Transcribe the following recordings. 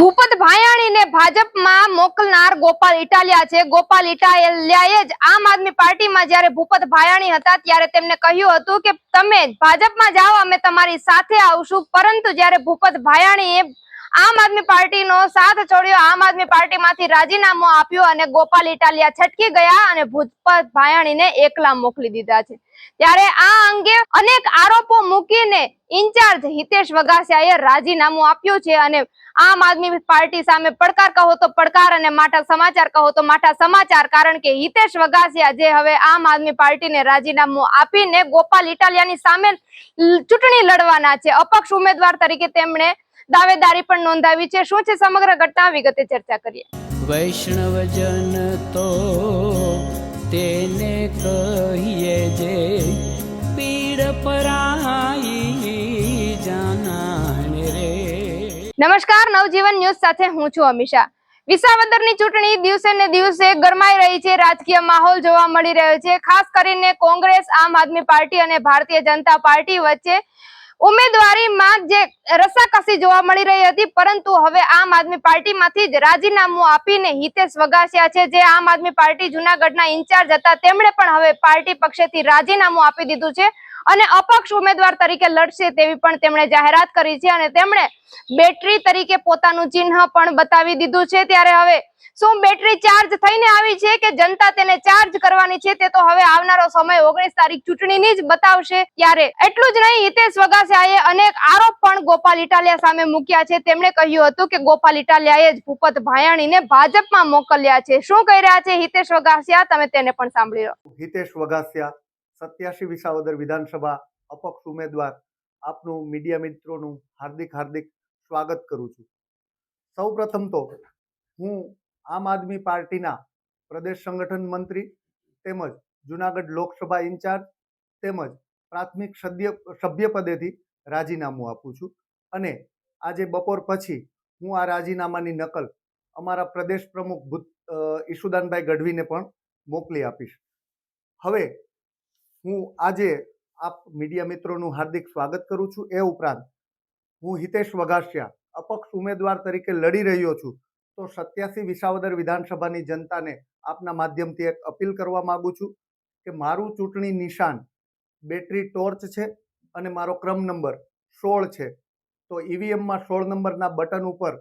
ભૂપત ભાયાણીને ભાજપમાં મોકલનાર ગોપાલ ઇટાલિયા છે. ગોપાલ ઇટાલિયાએ જ આમ આદમી પાર્ટીમાં જ્યારે ભૂપત ભાયાણી હતા ત્યારે તેમને કહ્યું હતું કે, તમે ભાજપમાં જાઓ, અમે તમારી સાથે આવશું. પરંતુ જ્યારે ભૂપત ભાયાણીએ આમ આદમી પાર્ટીનો સાથ છોડ્યો, આમ આદમી પાર્ટીમાંથી રાજીનામું આપ્યું અને ગોપાલ ઇટાલિયા છટકી ગયા અને ભૂતપત ભાયાણીને એકલા મોકલી દીધા છે. ત્યારે આ અંગે અનેક આરોપો મૂકીને ઇન્ચાર્જ હિતેશ વગાસિયાએ રાજીનામું આપ્યું છે અને આમ આદમી પાર્ટી સામે પડકાર કહો તો પડકાર અને માઠા સમાચાર કહો તો માઠા સમાચાર, કારણ કે હિતેશ વગાસિયા જે હવે આમ આદમી પાર્ટીને રાજીનામું આપીને ગોપાલ ઇટાલિયાની સામે ચૂંટણી લડવાના છે. અપક્ષ ઉમેદવાર તરીકે તેમણે દાવેદારી પણ નોંધાવી છે. શું છે સમગ્ર ઘટના? વિગતે ચર્ચા કરીએ. વૈષ્ણવજન તો તેને કહીએ જે પીડ પરાઈ જાનાને રે. નમસ્કાર નવજીવન ન્યૂઝ સાથે હું છું અમિષા. વિસાવદરની ચૂંટણી દિવસે ને દિવસે ગરમાઈ રહી છે. રાજકીય માહોલ જોવા મળી રહ્યો છે. ખાસ કરીને કોંગ્રેસ આમ આદમી પાર્ટી અને ભારતીય જનતા પાર્ટી વચ્ચે ઉમેદવારીમાં જે રસાકસી જોવા મળી રહી હતી, પરંતુ હવે આમ આદમી પાર્ટીમાંથી જ રાજીનામું આપીને હિતેશ વગાસિયા છે. જે આમ આદમી પાર્ટી જુનાગઢના ઇન્ચાર્જ હતા, તેમણે પણ હવે પાર્ટી પક્ષેથી રાજીનામું આપી દીધું છે અને અપક્ષ ઉમેદવાર તરીકે લડશે તેવી પણ તેમણે જાહેરાત કરી છે અને તેમણે બેટરી તરીકે પોતાનું ચિહ્ન પણ બતાવી દીધું છે. ત્યારે હવે શું બેટરી ચાર્જ થઈને આવી છે કે જનતા તેને ચાર્જ કરવાની છે તે તો હવે આવનારો સમય ઓગણીસ તારીખ ચૂંટણીની જ બતાવશે. ત્યારે એટલું જ નહીં, હિતેશ વગાસિયાએ અનેક આરોપ પણ ગોપાલ ઇટાલિયા સામે મૂક્યા છે. તેમણે કહ્યું હતું કે ગોપાલ ઇટાલિયાએ જ ભૂપત ભાયાણીને ભાજપમાં મોકલ્યા છે. શું કહી રહ્યા છે હિતેશ વગાસિયા તમે તેને પણ સાંભળી લો. હિતેશ વગાસિયા સત્યાસી વિસાવદર વિધાનસભા અપક્ષ ઉમેદવાર, આપનું મીડિયા મિત્રોનું હાર્દિક હાર્દિક સ્વાગત કરું છું. સૌ પ્રથમ તો હું આમ આદમી પાર્ટીના પ્રદેશ સંગઠન મંત્રી તેમજ જુનાગઢ લોકસભા ઇન્ચાર્જ તેમજ પ્રાથમિક સભ્ય સભ્યપદેથી રાજીનામું આપું છું. અને આજે બપોર પછી હું આ રાજીનામાની નકલ અમારા પ્રદેશ પ્રમુખ ભૂત ઈશુદાનભાઈ ગઢવીને પણ મોકલી આપીશ. હવે હું આજે આપ મીડિયા મિત્રોનું હાર્દિક સ્વાગત કરું છું. એ ઉપરાંત હું હિતેશ વઘાસિયા અપક્ષ ઉમેદવાર તરીકે લડી રહ્યો છું. તો સત્યાસી વિસાવદર વિધાનસભાની જનતાને આપના માધ્યમથી એક અપીલ કરવા માંગુ છું કે મારું ચૂંટણી નિશાન બેટરી ટોર્ચ છે અને મારો ક્રમ નંબર સોળ છે. તો ઈવીએમમાં સોળ નંબરના બટન ઉપર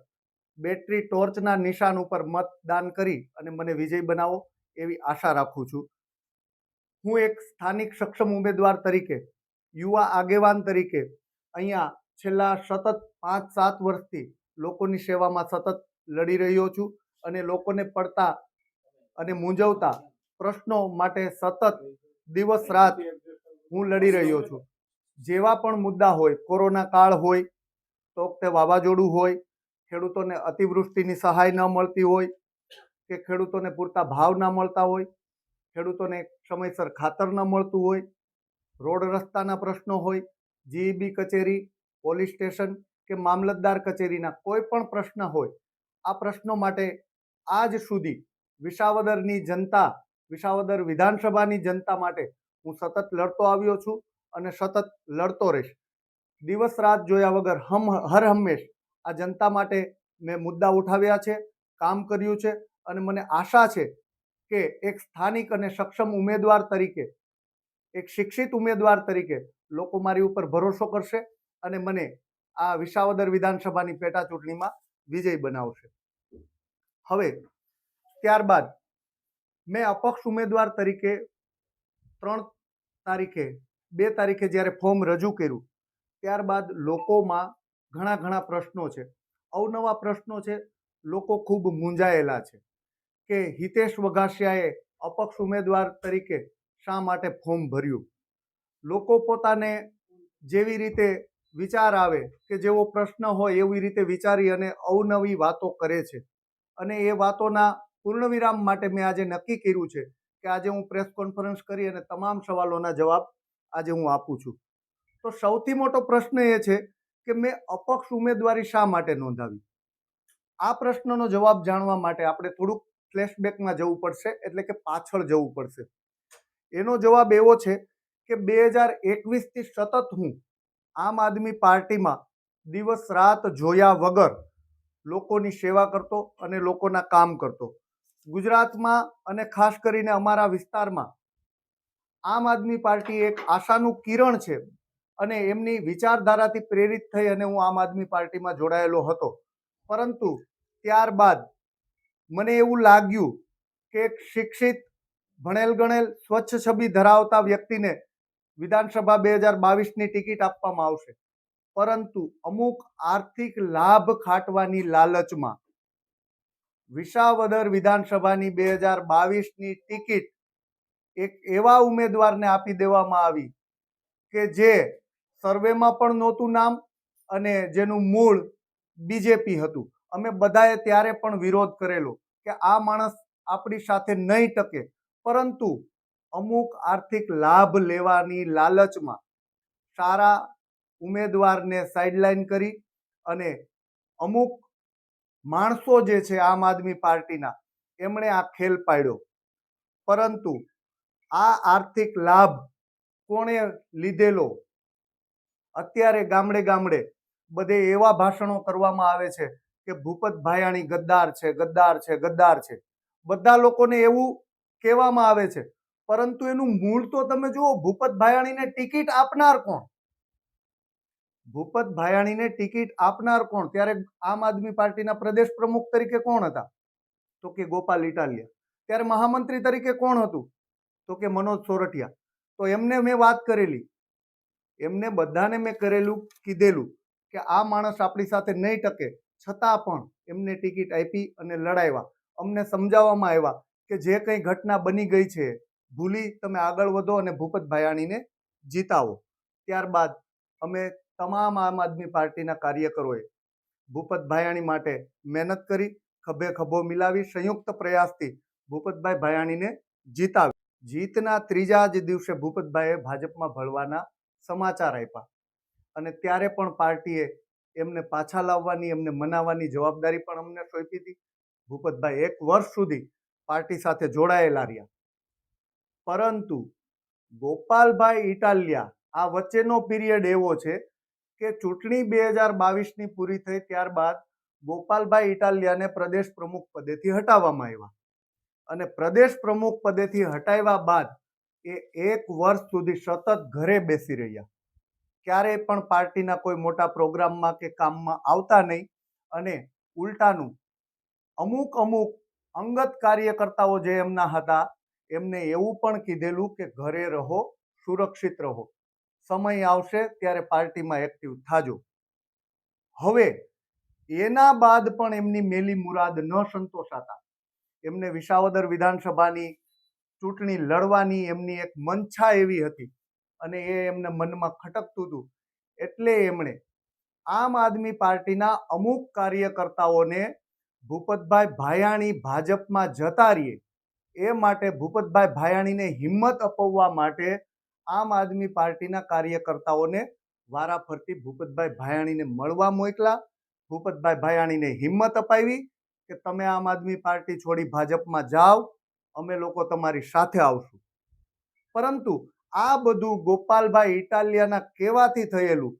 બેટરી ટોર્ચના નિશાન ઉપર મતદાન કરી અને મને વિજય બનાવો એવી આશા રાખું છું. હું એક સ્થાનિક સક્ષમ ઉમેદવાર તરીકે, યુવા આગેવાન તરીકે અહીંયા છેલ્લા સતત પાંચ સાત વર્ષથી લોકોની સેવામાં સતત લડી રહ્યો છું અને લોકોને પડતા અને મૂંઝવતા પ્રશ્નો માટે સતત દિવસ રાત હું લડી રહ્યો છું. જેવા પણ મુદ્દા હોય, કોરોના કાળ હોય તો તે વાવાઝોડું હોય, ખેડૂતોને અતિવૃષ્ટિની સહાય ન મળતી હોય, કે ખેડૂતોને પૂરતા ભાવ ના મળતા હોય, ખેડૂતોને સમયસર ખાતર ન મળતું હોય, રોડ રસ્તાના પ્રશ્નો હોય, જીઈબી કચેરી, પોલીસ સ્ટેશન કે મામલતદાર કચેરીના કોઈ પણ પ્રશ્ન હોય આ પ્રશ્નો માટે આજ સુધી વિસાવદરની જનતા, વિસાવદર વિધાનસભાની જનતા માટે હું સતત લડતો આવ્યો છું અને સતત લડતો રહીશ. દિવસ રાત જોયા વગર હમ, હર હંમેશ આ જનતા માટે મેં મુદ્દા ઉઠાવ્યા છે, કામ કર્યું છે અને મને આશા છે કે એક સ્થાનિક અને સક્ષમ ઉમેદવાર તરીકે, એક શિક્ષિત ઉમેદવાર તરીકે લોકો મારી ઉપર ભરોસો કરશે અને મને આ વિસાવદર વિધાનસભાની પેટા ચૂંટણીમાં વિજય બનાવશે. હવે ત્યારબાદ મેં અપક્ષ ઉમેદવાર તરીકે ત્રણ તારીખે, બે તારીખે જ્યારે ફોર્મ રજૂ કર્યું, ત્યારબાદ લોકોમાં ઘણા ઘણા પ્રશ્નો છે. અવનવા પ્રશ્નો છે. લોકો ખૂબ મૂંઝાયેલા છે કે હિતેશ વઘાસિયાએ અપક્ષ ઉમેદવાર તરીકે શા માટે ફોર્મ ભર્યું? લોકો પોતાને જેવી રીતે વિચાર આવે કે જેવો પ્રશ્ન હોય એવી રીતે વિચારી અને અવનવી વાતો કરે છે. અને એ વાતોના પૂર્ણવિરામ માટે મેં આજે નક્કી કર્યું છે કે આજે હું પ્રેસ કોન્ફરન્સ કરી અને તમામ સવાલોના જવાબ આજે હું આપું છું. તો સૌથી મોટો પ્રશ્ન એ છે કે મેં અપક્ષ ઉમેદવારી શા માટે નોંધાવી? આ પ્રશ્નનો જવાબ જાણવા માટે આપણે થોડુંક ફ્લેશબેકમાં જવું પડશે, એટલે કે પાછળ જવું પડશે. એનો જવાબ એવો છે કે બે હજાર એકવીસથી સતત હું આમ આદમી પાર્ટીમાં દિવસ રાત જોયા વગર લોકોની સેવા કરતો અને લોકોના કામ કરતો. ગુજરાતમાં અને ખાસ કરીને અમારા વિસ્તારમાં આમ આદમી પાર્ટી એક આશાનું કિરણ છે અને એમની વિચારધારાથી પ્રેરિત થઈ અને હું આમ આદમી પાર્ટીમાં જોડાયેલો હતો. પરંતુ ત્યારબાદ મને એવું લાગ્યું કે એક શિક્ષિત ભણેલ ગણેલ સ્વચ્છ છબી ધરાવતા વ્યક્તિને વિધાનસભા બે હજાર બાવીસની ટિકિટ આપવામાં આવશે. પરંતુ અમુક આર્થિક લાભ ખાટવાની લાલચમાં. વિસાવદર વિધાનસભાની બે હજાર બાવીસની ટિકિટ એક એવા ઉમેદવારને આપી દેવામાં આવી કે જે સર્વેમાં પણ નહોતું નામ અને જેનું મૂળ બીજેપી હતું. અમે બધાએ ત્યારે પણ વિરોધ કરેલો કે આ માણસ આપણી સાથે નહીં ટકે. પરંતુ અમુક આર્થિક લાભ લેવાની લાલચમાં સારા ઉમેદવારને સાઇડલાઇન કરી અને અમુક માણસો જે છે આમ આદમી પાર્ટીના, એમણે આ ખેલ પાડ્યો. પરંતુ આ આર્થિક લાભ કોણે લીધેલો? અત્યારે ગામડે ગામડે બધે એવા ભાષણો કરવામાં આવે છે કે ભૂપત ભાયાણી ગદ્દાર છે ગદ્દાર છે ગદ્દાર છે. બધા લોકોને એવું કહેવામાં આવે છે. પરંતુ એનું મૂળ તો તમે જુઓ, ભૂપત ભાયાણીને ટિકિટ આપનાર કોણ? ભૂપત ભાયાણીને ટિકિટ આપનાર કોણ? ત્યારે આમ આદમી પાર્ટીના પ્રદેશ પ્રમુખ તરીકે કોણ હતા? તો કે ગોપાલ ઇટાલિયા. ત્યારે મહામંત્રી તરીકે કોણ હતું? તો કે મનોજ સોરઠિયા. તો એમને મેં વાત કરેલી. એમને બધાને મેં કરેલું, કીધેલું કે આ માણસ આપણી સાથે નહીં ટકે. છતાં પણ એમને ટિકિટ આપી અને લડાવ્યા. અમને સમજાવવામાં આવ્યા કે જે કંઈ ઘટના બની ગઈ છે, ભૂલી તમે આગળ વધો અને ભૂપત ભાયાણીને જીતાવો. ત્યારબાદ અમે તમામ આમ આદમી પાર્ટીના કાર્યકરોએ ભૂપત ભાયાણી માટે મહેનત કરી ખભે ખભો મિલાવી, સંયુક્ત પ્રયાસથી ભૂપતભાઈ ભાયાણીને જીતાવી. જીતના ત્રીજા જ દિવસે ભૂપતભાઈએ ભાજપમાં ભળવાના સમાચાર આપ્યા. અને ત્યારે પણ પાર્ટીએ એમને પાછા લાવવાની, એમને મનાવવાની જવાબદારી પણ અમને સોંપી હતી. ભૂપતભાઈ એક વર્ષ સુધી પાર્ટી સાથે જોડાયેલા રહ્યા. પરંતુ ગોપાલભાઈ ઇટાલિયા આ વચ્ચેનો પીરિયડ એવો છે કે ચૂંટણી બે હજાર બાવીસની પૂરી થઈ ત્યારબાદ ગોપાલભાઈ ઇટાલિયાને પ્રદેશ પ્રમુખ પદેથી હટાવવામાં આવ્યા. અને પ્રદેશ પ્રમુખ પદેથી હટાવ્યા બાદ એ એક વર્ષ સુધી સતત ઘરે બેસી રહ્યા. ક્યારેય પણ પાર્ટીના કોઈ મોટા પ્રોગ્રામમાં કે કામમાં આવતા નહીં અને ઉલટાનું અમુક અમુક અંગત કાર્યકર્તાઓ જે એમના હતા એમને એવું પણ કીધેલું કે ઘરે રહો, સુરક્ષિત રહો. સમય આવશે ત્યારે પાર્ટીમાં એક્ટિવ થાજો. હવે, એના બાદ પણ એમની મેલી મુરાદ ન સંતોષાતા. એમને વિસાવદર વિધાનસભાની ચૂંટણી લડવાની એમની એક મનછા એવી હતી અને એ એમને મનમાં ખટકતું હતું. એટલે એમણે આમ આદમી પાર્ટીના અમુક કાર્યકર્તાઓને ભૂપતભાઈ ભાયાણી ભાજપમાં જતા રહીએ. એ માટે ભૂપતભાઈ ભાયાણીને હિંમત અપાવવા માટે આમ આદમી પાર્ટીના કાર્યકર્તાઓને વારાફરતી ભૂપતભાઈ ભાયાણીને મળવા મોકલા. ભૂપતભાઈ ભાયાણીને હિંમત અપાવી કે તમે આમ આદમી પાર્ટી છોડી ભાજપમાં જાઓ, અમે લોકો તમારી સાથે આવશું. પરંતુ આ બધું ગોપાલભાઈ ઇટાલિયાના કહેવાથી થયેલું.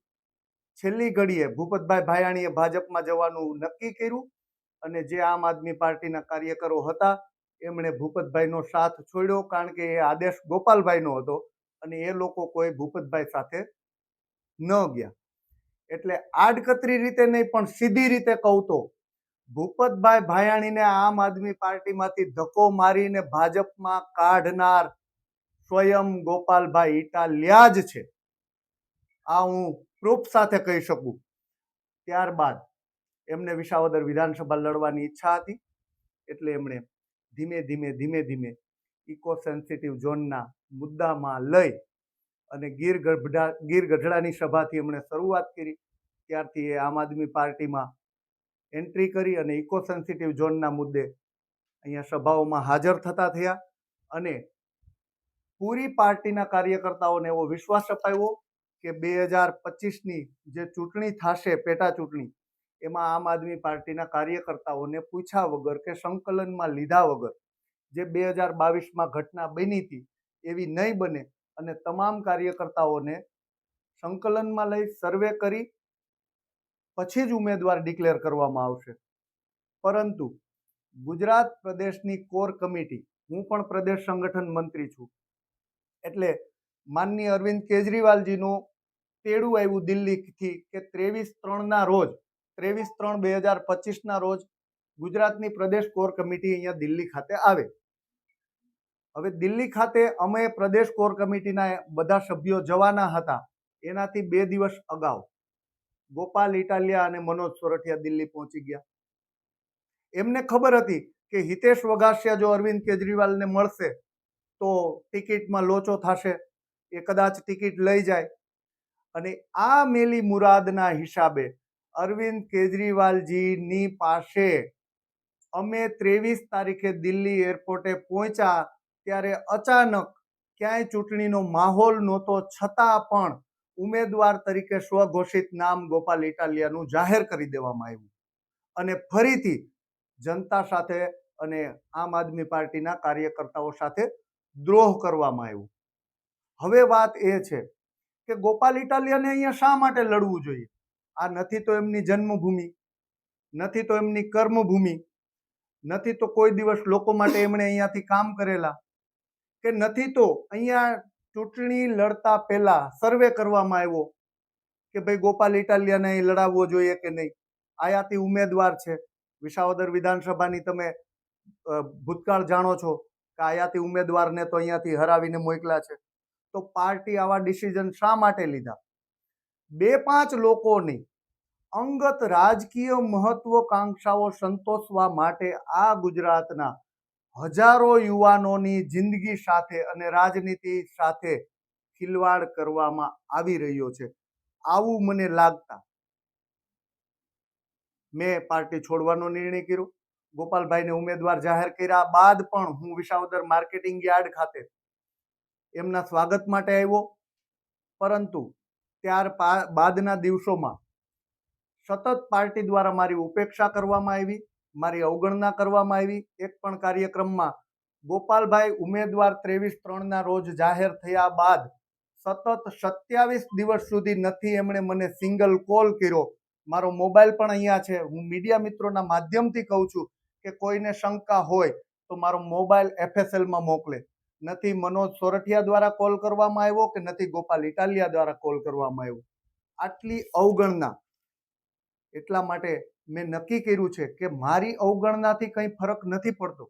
છેલ્લી ઘડીએ ભૂપતભાઈ ભાયાણીએ ભાજપમાં જવાનું નક્કી કર્યું અને જે આમ આદમી પાર્ટીના કાર્યકરો હતા, એમણે ભૂપતભાઈનો સાથ છોડ્યો કારણ કે એ આદેશ ગોપાલભાઈનો હતો. અને એ લોકો કોઈ ભૂપતભાઈ સાથે ન ગયા. એટલે આડકતરી રીતે નહીં, પણ સીધી રીતે કહું તો, ભૂપતભાઈ ભાયાણીને આમ આદમી પાર્ટીમાંથી ધક્કો મારીને ભાજપમાં કાઢનાર સ્વયં ગોપાલભાઈ ઇટાલિયા જ છે. આ હું પ્રૂફ સાથે કહી શકું. ત્યારબાદ એમને વિસાવદર વિધાનસભા લડવાની ઈચ્છા હતી. એટલે એમણે ધીમે ધીમે ધીમે ધીમે ઇકો સેન્સિટિવ ઝોનના મુદ્દામાં લઈ અને ગીર ગઢડા, ગીર ગઢડાની સભાથી એમણે શરૂઆત કરી. ત્યારથી એ આમ આદમી પાર્ટીમાં એન્ટ્રી કરી અને ઇકો સેન્સિટિવ ઝોનના મુદ્દે અહીંયા સભાઓમાં હાજર થતા થયા અને પૂરી પાર્ટીના કાર્યકર્તાઓને એવો વિશ્વાસ અપાવ્યો કે બે હજાર પચીસની જે ચૂંટણી થશે, પેટા ચૂંટણી, એમાં આમ આદમી પાર્ટીના કાર્યકર્તાઓને પૂછ્યા વગર કે સંકલનમાં લીધા વગર જે બે હજાર બાવીસમાં ઘટના બની હતી એવી નહીં બને. અને તમામ કાર્યકર્તાઓને સંકલનમાં લઈ સર્વે કરી પછી જ ઉમેદવાર ડિક્લેર કરવામાં આવશે. પરંતુ ગુજરાત પ્રદેશની કોર કમિટી, હું પણ પ્રદેશ સંગઠન મંત્રી છું, એટલે માનનીય અરવિંદ કેજરીવાલજીનું તેડું આવ્યું દિલ્હીથી કે ત્રેવીસ ત્રણના રોજ, ત્રેવીસ ત્રણ બે હજાર પચીસના રોજ ગુજરાતની પ્રદેશ કોર કમિટી અહીંયા દિલ્હી ખાતે આવે. હવે દિલ્હી ખાતે અમે પ્રદેશ કોર કમિટીના બધા સભ્યો જવાના હતા. એનાથી બે દિવસ અગાઉ ગોપાલ ઇટાલિયા અને મનોજ સોરઠિયા દિલ્હી પહોંચી ગયા. એમને ખબર હતી કે હિતેશ વઘાસિયા જો અરવિંદ કેજરીવાલને મળશે તો ટિકિટમાં લોચો થશે. એ કદાચ ટિકિટ લઈ જાય. અને આ મેલી મુરાદના હિસાબે અરવિંદ કેજરીવાલજીની પાસે અમે ત્રેવીસ તારીખે દિલ્હી એરપોર્ટે પહોંચ્યા ત્યારે અચાનક ક્યાંય ચૂંટણીનો માહોલ નહોતો છતાં પણ ઉમેદવાર તરીકે સ્વઘોષિત નામ ગોપાલ ઇટાલિયાનું જાહેર કરી દેવામાં આવ્યું. અને ફરીથી જનતા સાથે અને આમ આદમી પાર્ટીના કાર્યકર્તાઓ સાથે દ્રોહ કરવામાં આવ્યો. હવે વાત એ છે કે ગોપાલ ઇટાલિયાને અહીંયા શા માટે લડવું જોઈએ? આ નથી તો એમની જન્મભૂમિ, નથી તો એમની કર્મભૂમિ, નથી તો કોઈ દિવસ લોકો માટે એમણે અહીંયાથી કામ કરેલા. કે નથી તો અહીંયા ચૂંટણી લડતા પહેલા સર્વે કરવામાં આવ્યો કે ભાઈ ગોપાલ ઇટાલિયાને લડાવવો જોઈએ કે નહીં? આયાતી ઉમેદવાર છે. વિસાવદર વિધાનસભાની તમે ભૂતકાળ જાણો છો કે આયાતી ઉમેદવારને તો અહીંયાથી હરાવીને મોકલ્યા છે. તો પાર્ટી આવા ડિસિઝન શા માટે લીધા? બે પાંચ લોકોની અંગત રાજકીય મહત્વકાંક્ષાઓ સંતોષવા માટે આ ગુજરાતના હજારો યુવાનોની જિંદગી સાથે અને રાજનીતિ સાથે ખિલવાડ કરવામાં આવી રહ્યો છે. આવું મને લાગતા મેં પાર્ટી છોડવાનો નિર્ણય કર્યો. ગોપાલભાઈને ઉમેદવાર જાહેર કર્યા બાદ પણ હું વિસાવદર માર્કેટિંગ યાર્ડ ખાતે એમના સ્વાગત માટે આવ્યો. પરંતુ ત્યાર બાદના દિવસોમાં સતત પાર્ટી દ્વારા મારી ઉપેક્ષા કરવામાં આવી. મારી અવગણના કરવામાં આવી. એક પણ કાર્યક્રમમાં ગોપાલભાઈ ઉમેદવાર ત્રેવીસ ત્રણના રોજ જાહેર થયા બાદ સતત સત્યાવીસ દિવસ સુધી નથી એમણે મને સિંગલ કોલ કર્યો. મારો મોબાઈલ પણ અહીંયા છે. હું મીડિયા મિત્રોના માધ્યમથી કહું છું કે કોઈને શંકા હોય તો મારો મોબાઈલ એફએસએલમાં મોકલે. નથી મનોજ સોરઠિયા દ્વારા કોલ કરવામાં આવ્યો કે નથી ગોપાલ ઇટાલિયા દ્વારા કોલ કરવામાં આવ્યો? આટલી અવગણના એટલા માટે મેં નક્કી કર્યું છે કે મારી અવગણનાથી કંઈ ફરક નથી પડતો.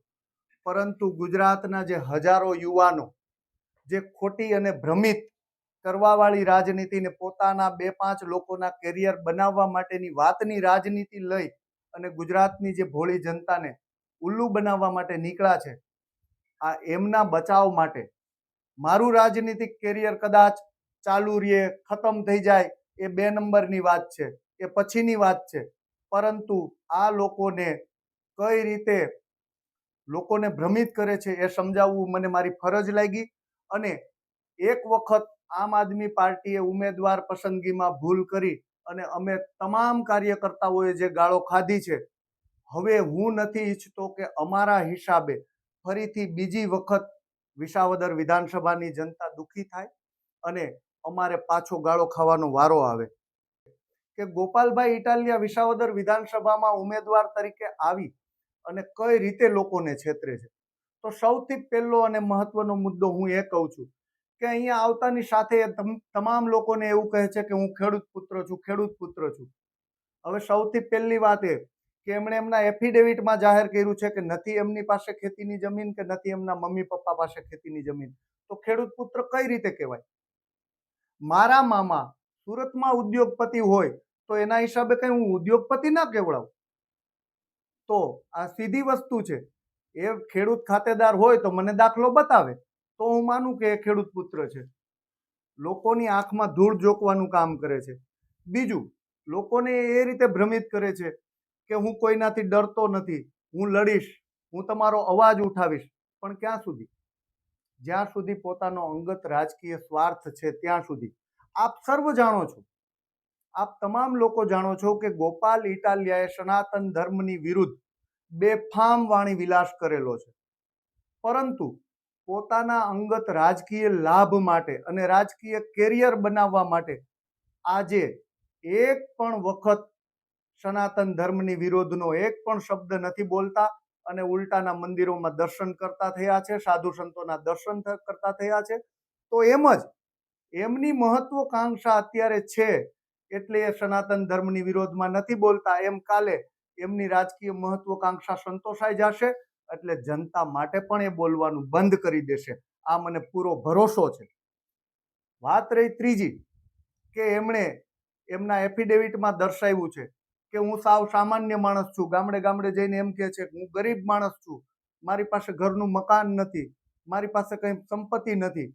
પરંતુ ગુજરાતના જે હજારો યુવાનો, જે ખોટી અને ભ્રમિત કરવાવાળી રાજનીતિને પોતાના બે પાંચ લોકોના કેરિયર બનાવવા માટેની વાતની રાજનીતિ લઈ અને ગુજરાતની જે ભોળી જનતાને ઉલ્લુ બનાવવા માટે નીકળ્યા છે, આ એમના બચાવ માટે મારું રાજનીતિક કેરિયર કદાચ ચાલુ રહે ખતમ થઈ જાય, એ બે નંબરની વાત છે. એ પછીની વાત છે. પરંતુ આ લોકોને કઈ રીતે લોકોને ભ્રમિત કરે છે એ સમજાવવું મને મારી ફરજ લાગી અને એક વખત આમ આદમી પાર્ટીએ ઉમેદવાર પસંદગીમાં ભૂલ કરી અને અમે તમામ કાર્યકર્તાઓએ જે ગાળો ખાધી છે, હવે હું નથી ઈચ્છતો કે અમારા હિસાબે ફરીથી બીજી વખત વિસાવદર વિધાનસભાની જનતા દુઃખી થાય અને અમારે પાછો ગાળો ખાવાનો વારો આવે. કે ગોપાલભાઈ ઇટાલિયા વિસાવદર વિધાનસભામાં ઉમેદવાર તરીકે આવી અને કઈ રીતે લોકોને છેતરે છે? તો સૌથી પહેલો અને મહત્વનો મુદ્દો હું એ કહું છું કે અહીંયા આવતાની સાથે તમ- તમામ લોકોને એવું કહે છે કે હું ખેડૂત પુત્ર છું, ખેડૂત પુત્ર છું. હવે સૌથી પહેલી વાત એ કે એમણે એમના એફિડેવિટમાં જાહેર કર્યું છે કે નથી એમની પાસે ખેતીની જમીન કે નથી એમના મમ્મી પપ્પા પાસે ખેતીની જમીન. તો ખેડૂત પુત્ર કઈ રીતે કહેવાય? મારા મામા સુરતમાં ઉદ્યોગપતિ હોય તો એના હિસાબે કઈ હું ઉદ્યોગપતિ ના કેવડાવું? તો આ સીધી વસ્તુ છે. એ ખેડૂત ખાતેદાર હોય તો મને દાખલો બતાવે. તો હું માનું કે એ ખેડૂત પુત્ર છે. લોકોની આંખમાં ધૂળ જોકવાનું કામ કરે છે. બીજું, લોકોને એ રીતે ભ્રમિત કરે છે કે હું કોઈનાથી ડરતો નથી. હું લડીશ. હું તમારો અવાજ ઉઠાવીશ. પણ ક્યાં સુધી? જ્યાં સુધી પોતાનો અંગત રાજકીય સ્વાર્થ છે ત્યાં સુધી. આપ સર્વ જાણો છો આપ તમામ લોકો જાણો છો કે ગોપાલ ઇટાલિયાએ સનાતન ધર્મની વિરુદ્ધ બેફામ વાણી વિલાસ કરેલો છે. પરંતુ પોતાના અંગત રાજકીય લાભ માટે અને રાજકીય કેરિયર બનાવવા માટે આજે એક પણ વખત સનાતન ધર્મની વિરોધનો એક પણ શબ્દ નથી બોલતા અને ઉલટાના મંદિરોમાં દર્શન કરતા થયા છે, સાધુ સંતોના દર્શન કરતા થયા છે. તો એમ જ, એમની મહત્વકાંક્ષા અત્યારે છે એટલે એ સનાતન ધર્મની વિરોધમાં નથી બોલતા. એમ કાલે એમની રાજકીય મહત્વકાંક્ષા સંતોષાઈ જશે, એટલે જનતા માટે પણ એ બોલવાનું બંધ કરી દેશે. આ મને પૂરો ભરોસો છે. વાત રહી ત્રીજી, કે એમણે એમના એફિડેવિટમાં દર્શાવ્યું છે કે હું સાવ સામાન્ય માણસ છું. ગામડે ગામડે જઈને એમ કહે છે કે હું ગરીબ માણસ છું. મારી પાસે ઘરનું મકાન નથી. મારી પાસે કંઈ સંપત્તિ નથી.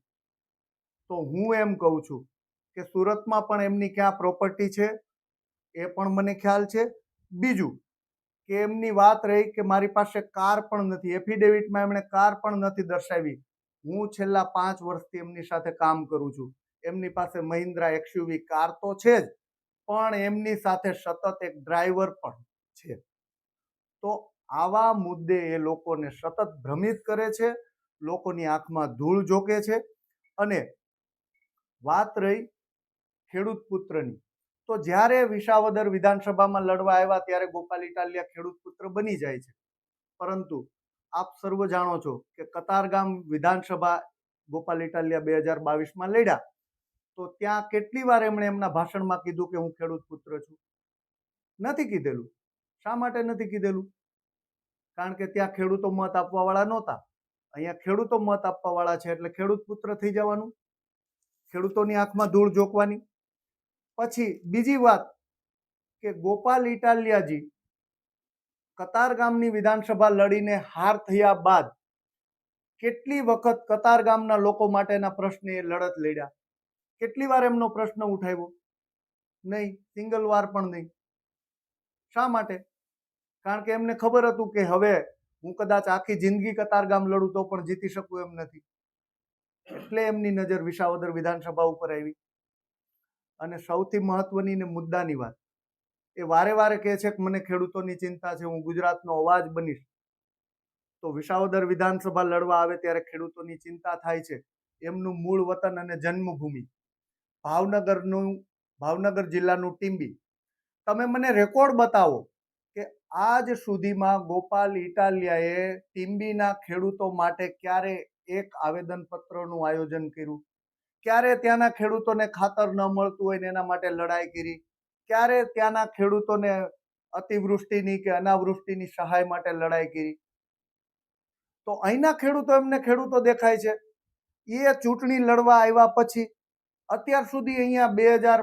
તો હું એમ કહું છું કે સુરતમાં પણ એમની ક્યાં પ્રોપર્ટી છે એ પણ મને ખ્યાલ છે. બીજું કે એમની વાત રહી કે મારી પાસે કાર પણ નથી. એફિડેવિટમાં એમણે કાર પણ નથી દર્શાવી. હું છેલ્લા પાંચ વર્ષથી એમની સાથે કામ કરું છું. એમની પાસે મહિન્દ્રા એક્સયુવી કાર તો છે જ, પણ એમની સાથે સતત એક ડ્રાઈવર પણ છે. તો આવા મુદ્દે એ લોકોને સતત ભ્રમિત કરે છે, લોકોની આંખમાં ધૂળ જોકે છે અને વાત રહી ખેડૂત પુત્રની. તો જ્યારે વિસાવદર વિધાનસભામાં લડવા આવ્યા ત્યારે ગોપાલ ઇટાલિયા ખેડૂત પુત્ર બની જાય છે. પરંતુ આપ સર્વ જાણો છો કે કતારગામ વિધાનસભા ગોપાલ ઇટાલિયા બે હજાર બાવીસમાં લડ્યા. તો ત્યાં કેટલી વાર એમણે એમના ભાષણમાં કીધું કે હું ખેડૂત પુત્ર છું? નથી કીધેલું. શા માટે નથી કીધેલું? કારણ કે ત્યાં ખેડૂતો મત આપવા વાળા નહોતા. અહીંયા ખેડૂતો મત આપવા વાળા છે એટલે ખેડૂત પુત્ર થઈ જવાનું. ખેડૂતોની આંખમાં ધૂળ ઝોકવાની. પછી બીજી વાત કે ગોપાલ ઇટાલિયાજી કતાર ગામની વિધાનસભા લડીને હાર થયા બાદ કેટલી વખત કતાર ગામના લોકો માટેના પ્રશ્ને લડત લડ્યા? કેટલી વાર એમનો પ્રશ્ન ઉઠાવ્યો? નહીં, સિંગલ વાર પણ નહીં. શા માટે? કારણ કે એમને ખબર હતું કે હવે હું કદાચ આખી જિંદગી કતાર ગામ લડું તો પણ જીતી શકું એમ નથી. એટલે એમની નજર વિસાવદર વિધાનસભા ઉપર આવી. અને સૌથી મહત્વની ને મુદ્દાની વાત. એ વારે વારે કહે છે કે મને ખેડૂતોની ચિંતા છે, હું ગુજરાતનો અવાજ બનીશ. તો વિસાવદર વિધાનસભા લડવા આવે ત્યારે ખેડૂતોની ચિંતા થાય છે. એમનું મૂળ વતન અને જન્મભૂમિ. ભાવનગરનું, ભાવનગર જિલ્લાનું ટીંબી. તમે મને રેકોર્ડ બતાવો કે આજ સુધીમાં ગોપાલ ઇટાલિયાએ ટીંબીના ખેડૂતો માટે ક્યારે એક આવેદનપત્રનું આયોજન કર્યું? ક્યારે ત્યાંના ખેડૂતોને ખાતર ન મળતું હોય ને એના માટે લડાઈ કરી? ક્યારે ત્યાંના ખેડૂતોને અતિવૃષ્ટિની કે અનાવૃષ્ટિની સહાય માટે લડાઈ કરી? તો અહીંના ખેડૂતો એમને ખેડૂતો દેખાય છે. એ ચૂંટણી લડવા આવ્યા પછી અત્યાર સુધી અહીંયા બે હજાર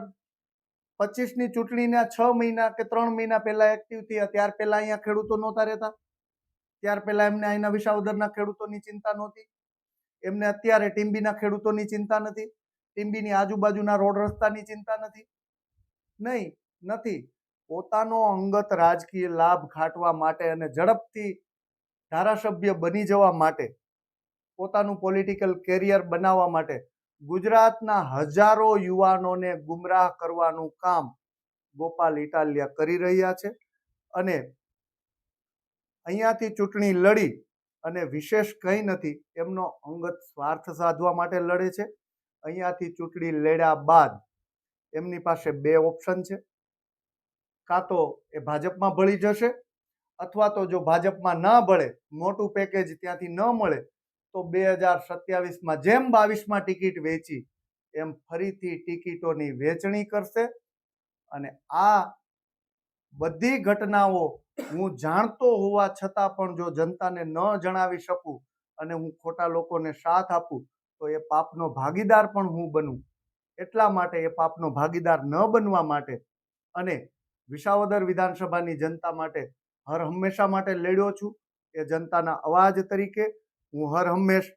પચીસની ચૂંટણીના છ મહિના કે ત્રણ મહિના પહેલા એક્ટિવ થયા, ત્યાર પહેલા અહીંયા ખેડૂતો નહોતા રહેતા. ત્યાર પહેલા એમને અહીંના વિસાવદરના ખેડૂતોની ચિંતા નહોતી. એમને અત્યારે ટીમ્બીના ખેડૂતોની ચિંતા નથી ટીમ્બીની આજુબાજુના રોડ રસ્તાની ચિંતા નથી. નહીં, નથી. પોતાનો અંગત રાજકીય લાભ ખાટવા માટે અને ઝડપથી ધારાસભ્ય બની જવા માટે, પોતાનું પોલિટિકલ કેરિયર બનાવવા માટે ગુજરાતના હજારો યુવાનોને ગુમરાહ કરવાનું કામ ગોપાલ ઇટાલિયા કરી રહ્યા છે અને અહીંયાથી ચૂંટણી લડી અને વિશેષ કંઈ નથી, એમનો અંગત સ્વાર્થ સાધવા માટે લડે છે. અહીંયાથી ચૂંટણી લડ્યા બાદ એમની પાસે બે ઓપ્શન છે. કાં તો એ ભાજપમાં ભળી જશે, અથવા તો જો ભાજપમાં ન ભળે, મોટું પેકેજ ત્યાંથી ન મળે, તો બે હજાર સત્યાવીસમાં જેમ બાવીસમાં ટિકિટ વેચી, એમ ફરીથી ટિકિટોની વેચણી કરશે. અને આ બધી ઘટનાઓ હું જાણતો હોવા છતાં પણ જો જનતાને ન જણાવી શકું અને હું ખોટા લોકોને સાથ આપું, તો એ પાપનો ભાગીદાર પણ હું બનું. એટલા માટે એ પાપનો ભાગીદાર ન બનવા માટે અને વિસાવદર વિધાનસભાની જનતા માટે હર હંમેશા માટે લડ્યો છું. એ જનતાના અવાજ તરીકે હું હર હંમેશ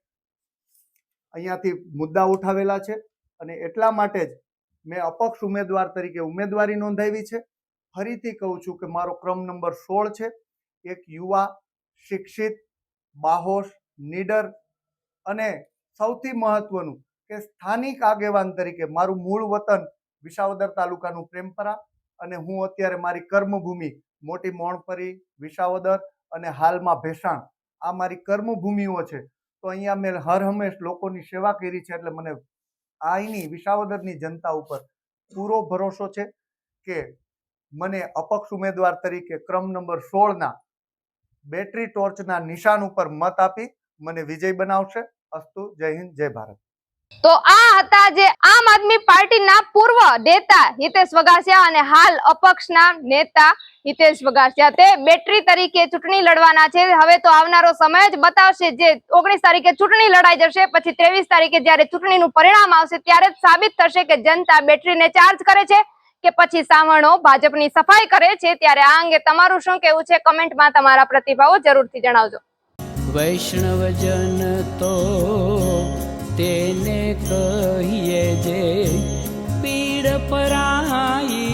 અહીંયાથી મુદ્દા ઉઠાવેલા છે અને એટલા માટે જ મેં અપક્ષ ઉમેદવાર તરીકે ઉમેદવારી નોંધાવી છે. ફરીથી કહું છું કે મારો ક્રમ નંબર સોળ છે. એક યુવા, શિક્ષિત, બાહોશ, નીડર અને સૌથી મહત્વનું કે સ્થાનિક આગેવાન તરીકે મારું મૂળ વતન વિસાવદર તાલુકાનું પ્રેમપરા અને હું અત્યારે મારી કર્મભૂમિ મોટી મોણપરી, વિસાવદર અને હાલમાં ભેસાણ આ મારી કર્મભૂમિઓ છે. તો અહીંયા મેં હર હંમેશ લોકોની સેવા કરી છે એટલે મને અહીંની વિસાવદરની જનતા ઉપર પૂરો ભરોસો છે કે મને અપક્ષ ઉમેદવાર તરીકે ક્રમ નંબર સોળના બેટરી ટોર્ચના નિશાન ઉપર મત આપી મને વિજય બનાવશે. અસ્તુ, જય હિન્દ, જય ભારત. તો આ હતા જે આમ આદમી પાર્ટીના પૂર્વ નેતા હિતેશ વગાસિયા અને હાલ અપક્ષના નેતા હિતેશ વગાસિયા તે બેટરી તરીકે ચૂંટણી લડવાના છે. હવે તો આવનારો સમય જ બતાવશે જે ઓગણીસ તારીખે ચૂંટણી લડાઈ જશે, પછી ત્રેવીસ તારીખે જ્યારે ચૂંટણીનું પરિણામ આવશે, ત્યારે જ સાબિત થશે કે જનતા બેટરીને ચાર્જ કરે છે. કે પછી સાવણો ભાજપની સફાઈ કરે છે ત્યારે આ અંગે તમારું શું કહેવું છે? કમેન્ટમાં તમારા પ્રતિભાવો જરૂરથી જણાવજો. વૈષ્ણવજન તો તેને કહીએ જે પીડ પરાઈ